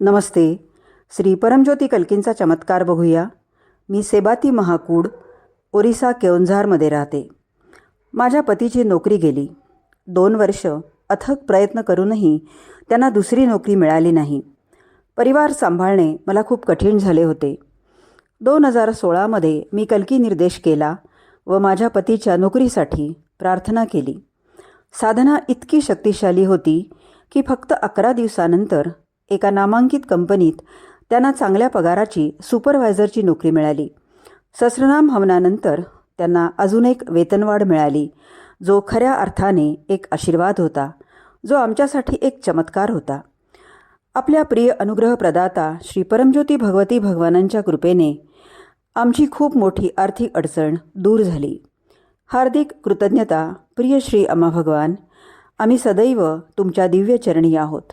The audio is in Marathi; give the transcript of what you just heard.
नमस्ते. श्री परमज्योती कल्कींचा चमत्कार बघूया. मी सेबाती महाकूड ओरिसा केओंझारमध्ये राहते. माझ्या पतीची नोकरी गेली. दोन वर्ष अथक प्रयत्न करूनही त्यांना दुसरी नोकरी मिळाली नाही. परिवार सांभाळणे मला खूप कठीण झाले होते. दोन हजार सोळामध्ये मी कल्की निर्देश केला व माझ्या पतीच्या नोकरीसाठी प्रार्थना केली. साधना इतकी शक्तिशाली होती की फक्त अकरा दिवसानंतर एका नामांकित कंपनीत त्यांना चांगल्या पगाराची सुपरवायझरची नोकरी मिळाली. ससरनाम हवनानंतर त्यांना अजून एक वेतनवाढ मिळाली जो खऱ्या अर्थाने एक आशीर्वाद होता जो आमच्यासाठी एक चमत्कार होता. आपल्या प्रिय अनुग्रह प्रदाता श्री परमज्योती भगवती भगवानांच्या कृपेने आमची खूप मोठी आर्थिक अडचण दूर झाली. हार्दिक कृतज्ञता प्रिय श्री अम्मा भगवान आम्ही सदैव तुमच्या दिव्य चरणी आहोत.